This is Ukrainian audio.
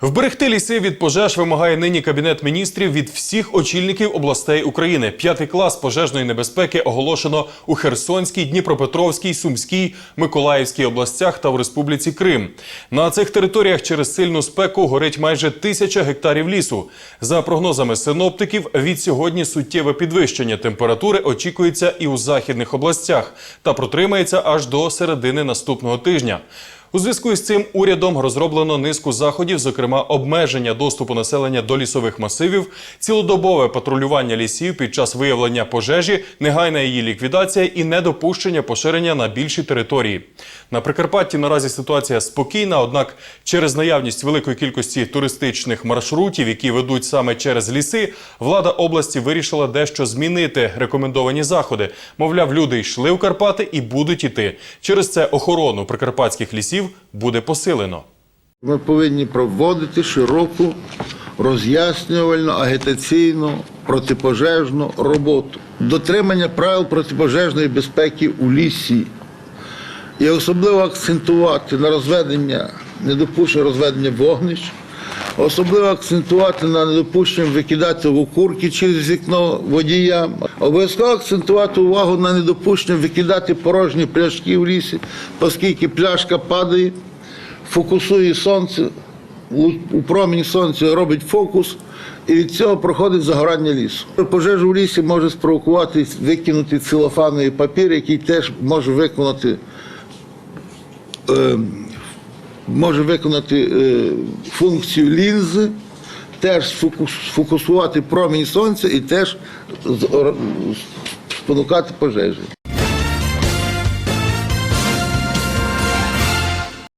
Вберегти ліси від пожеж вимагає нині кабінет міністрів від всіх очільників областей України. П'ятий клас пожежної небезпеки оголошено у Херсонській, Дніпропетровській, Сумській, Миколаївській областях та в Республіці Крим. На цих територіях через сильну спеку горить майже тисяча гектарів лісу. За прогнозами синоптиків, від сьогодні суттєве підвищення температури очікується і у західних областях та протримається аж до середини наступного тижня. У зв'язку з цим урядом розроблено низку заходів, зокрема обмеження доступу населення до лісових масивів, цілодобове патрулювання лісів під час виявлення пожежі, негайна її ліквідація і недопущення поширення на більші території. На Прикарпатті наразі ситуація спокійна, однак через наявність великої кількості туристичних маршрутів, які ведуть саме через ліси, влада області вирішила дещо змінити рекомендовані заходи. Мовляв, люди йшли в Карпати і будуть іти. Через це охорону прикарпатських лісів буде посилено. Ми повинні проводити широку роз'яснювальну, агітаційну, протипожежну роботу. Дотримання правил протипожежної безпеки у лісі. І особливо акцентувати на розведення, недопущення розведення вогнищ, особливо акцентувати на недопущення викидати в окурки через вікно водіям. Обов'язково акцентувати увагу на недопущення викидати порожні пляшки в лісі, оскільки пляшка падає, фокусує сонце, у, промінь сонця робить фокус, і від цього проходить загорання лісу. Пожежу в лісі може спровокувати викинути целофановий папір, який теж може виконати е, може виконати е, функцію лінзи, теж сфокус, сфокусувати промінь сонця і теж спонукати пожежі.